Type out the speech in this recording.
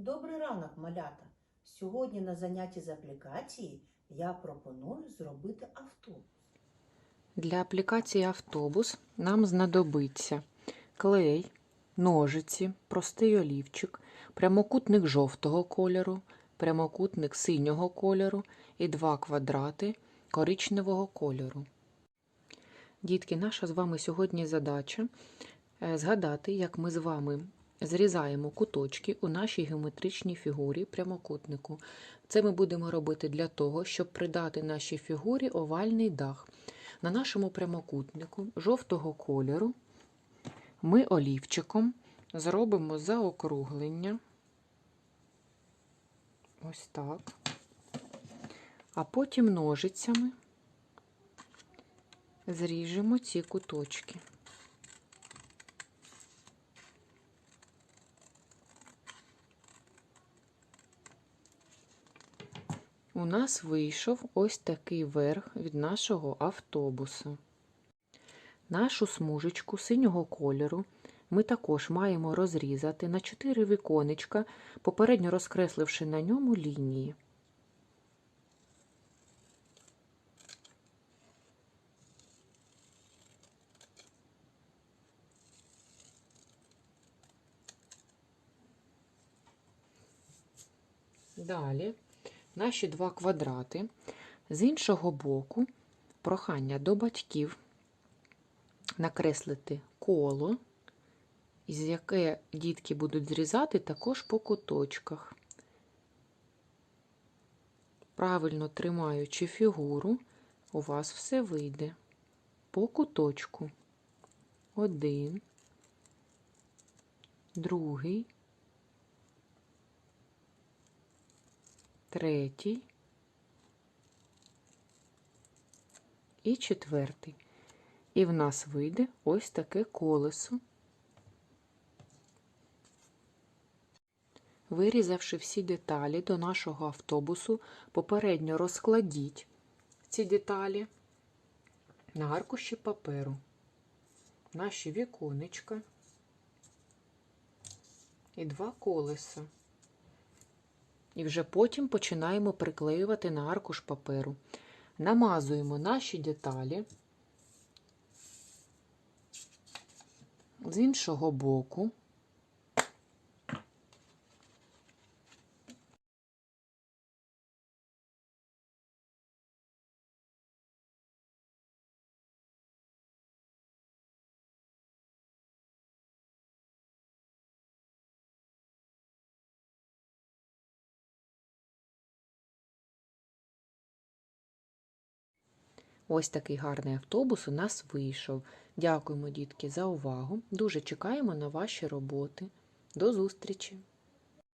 Добрий ранок, малята! Сьогодні на занятті з аплікації я пропоную зробити автобус. Для аплікації автобус нам знадобиться клей, ножиці, простий олівчик, прямокутник жовтого кольору, прямокутник синього кольору і два квадрати коричневого кольору. Дітки, наша з вами сьогодні задача е, згадати, як ми з вами зрізаємо куточки у нашій геометричній фігурі прямокутнику. Це ми будемо робити для того, щоб придати нашій фігурі овальний дах. На нашому прямокутнику жовтого кольору ми олівчиком зробимо заокруглення. Ось так. А потім ножицями зріжемо ці куточки. У нас вийшов ось такий верх від нашого автобуса. Нашу смужечку синього кольору ми також маємо розрізати на 4 віконечка, попередньо розкресливши на ньому лінії. Далі наші два квадрати. З іншого боку, прохання до батьків накреслити коло, із яке дітки будуть зрізати також по куточках. Правильно тримаючи фігуру, у вас все вийде по куточку. Один, другий, третій і четвертий. І в нас вийде ось таке колесо. Вирізавши всі деталі до нашого автобусу, попередньо розкладіть ці деталі на аркуші паперу, наші віконечка і два колеса. І вже потім починаємо приклеювати на аркуш паперу. Намазуємо наші деталі з іншого боку. Ось такий гарний автобус у нас вийшов. Дякуємо, дітки, за увагу. Дуже чекаємо на ваші роботи. До зустрічі!